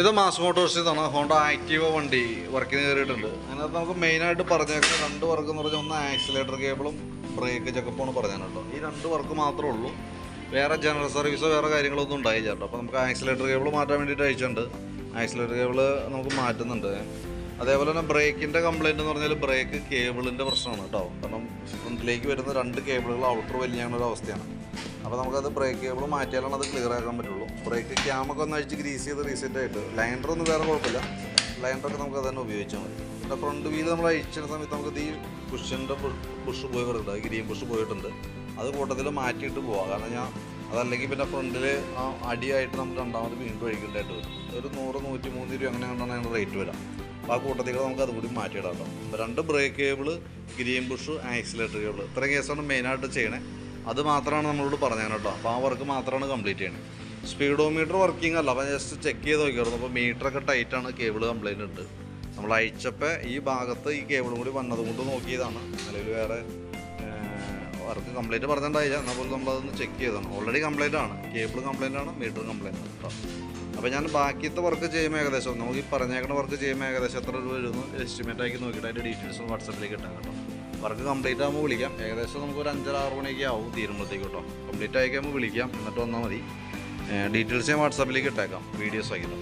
ഇത് Mass Motors ഇതാണ്. Honda Activa വണ്ടി വർക്കിന് കയറിയിട്ടുണ്ട്. അതിനകത്ത് നമുക്ക് മെയിനായിട്ട് പറഞ്ഞേക്കുന്ന രണ്ട് വർക്ക് എന്ന് പറഞ്ഞാൽ ഒന്ന് ആക്സിലേറ്റർ കേബിളും ബ്രേക്ക് ചെക്കപ്പുമാണ് പറഞ്ഞത് കേട്ടോ. ഈ രണ്ട് വർക്ക് മാത്രമേ ഉള്ളൂ. വേറെ ജനറൽ സർവീസോ വേറെ കാര്യങ്ങളൊന്നും ഉണ്ടായില്ല കേട്ടോ. അപ്പോൾ നമുക്ക് ആക്സിലേറ്റർ കേബിൾ മാറ്റാൻ വേണ്ടിയിട്ട് അയച്ചിട്ടുണ്ട്. ആക്സിലേറ്റർ കേബിൾ നമുക്ക് മാറ്റുന്നുണ്ട്. അതേപോലെ തന്നെ ബ്രേക്കിന്റെ കംപ്ലയിന്റ് എന്ന് പറഞ്ഞാൽ ബ്രേക്ക് കേബിളിന്റെ പ്രശ്നമാണ് കേട്ടോ. കാരണം ഫ്രണ്ടിലേക്ക് വരുന്ന രണ്ട് കേബിളുകൾ ഔട്ടർ വലിയ അവസ്ഥയാണ്. അപ്പോൾ നമുക്കത് ബ്രേക്ക് കേബിൾ മാറ്റിയാലാണ് അത് ക്ലിയർ ആക്കാൻ പറ്റുള്ളൂ. ബ്രേക്ക് ക്യാമൊക്കെ ഒന്ന് അഴിച്ച് ഗ്രീസ് ചെയ്ത് റീസെറ്റ് ആയിട്ട്. ലൈൻഡർ ഒന്നും വേറെ കുഴപ്പമില്ല. ലൈൻഡറൊക്കെ നമുക്ക് അത് തന്നെ ഉപയോഗിച്ചാൽ മതി. പിന്നെ ഫ്രണ്ട് വീൽ നമ്മൾ അഴിച്ചിരുന്ന സമയത്ത് നമുക്ക് ഈ പുഷിന്റെ പുഷ് പോയി കിടക്കുന്നുണ്ട് ഗ്രീൻ പുഷ് പോയിട്ടുണ്ട് അത് കൂട്ടത്തിൽ മാറ്റിയിട്ട് പോവാം. കാരണം ഞാൻ അതല്ലെങ്കിൽ പിന്നെ ഫ്രണ്ടിൽ ആ അടിയായിട്ട് നമുക്ക് രണ്ടാമത് വീണ്ടും അഴിക്കേണ്ടതായിട്ട് വരും. ഒരു നൂറ് നൂറ്റി മൂന്ന് രൂപ അങ്ങനെ കണ്ടാണ് അതിന്റെ റേറ്റ് വരാം. അപ്പോൾ ആ കൂട്ടത്തിൽ നമുക്ക് അതുകൂടി മാറ്റിയിടാം കേട്ടോ. അപ്പോൾ രണ്ട് brake cable green push accelerator cable ഇത്രയും കേസാണ് മെയിനായിട്ട് ചെയ്യണേ. അത് മാത്രമാണ് നമ്മളോട് പറഞ്ഞത് കേട്ടോ. അപ്പോൾ ആ വർക്ക് മാത്രമാണ് കംപ്ലീറ്റ് ചെയ്യണത് സ്പീഡോമീറ്റർ വർക്കിംഗ് അല്ല. അപ്പോൾ ജസ്റ്റ് ചെക്ക് ചെയ്ത് നോക്കിയായിരുന്നു. അപ്പോൾ മീറ്ററൊക്കെ ടൈറ്റാണ് കേബിൾ കംപ്ലൈന്റ് ഉണ്ട്. നമ്മൾ അയച്ചപ്പോൾ ഈ ഭാഗത്ത് ഈ കേബിളും കൂടി വന്നത് കൊണ്ട് നോക്കിയതാണ്. നിലവിൽ വേറെ വർക്ക് കംപ്ലൈന്റ് പറഞ്ഞിട്ടുണ്ടായില്ല. എന്നാൽ പോലും നമ്മളതൊന്ന് ചെക്ക് ചെയ്തതാണ്. ഓൾറെഡി കംപ്ലൈന്റ് ആണ്. കേബിൾ കംപ്ലൈന്റ് ആണ് മീറ്റർ കംപ്ലൈന്റ് ആണ് കേട്ടോ അപ്പോൾ ഞാൻ ബാക്കിയത്തെ വർക്ക് ചെയ്യുമ്പോൾ ഏകദേശം. നമുക്ക് ഈ പറഞ്ഞേക്കുന്ന വർക്ക് ചെയ്യുമ്പോൾ ഏകദേശം എത്ര രൂപ വരുന്നു? എസ്റ്റിമേറ്റ് ആക്കി നോക്കിയിട്ട് അതിന്റെ ഡീറ്റെയിൽസ് വാട്സപ്പിലേക്ക് ഇട്ടാൽ കേട്ടോ. വർക്ക് കംപ്ലീറ്റ് ആകുമ്പോൾ വിളിക്കാം. ഏകദേശം നമുക്ക് ഒരു അഞ്ചര ആറ് മണിയൊക്കെ ആവും തീരുമ്പോഴത്തേക്ക് കേട്ടോ കംപ്ലീറ്റ് ആയിക്കുമ്പോൾ വിളിക്കാം. എന്നിട്ട് വന്നാൽ മതി. ഡീറ്റെയിൽസ് ഞാൻ വാട്സാപ്പിലേക്ക് ഇട്ടേക്കാം. വീഡിയോസ് ആക്കിയിട്ട്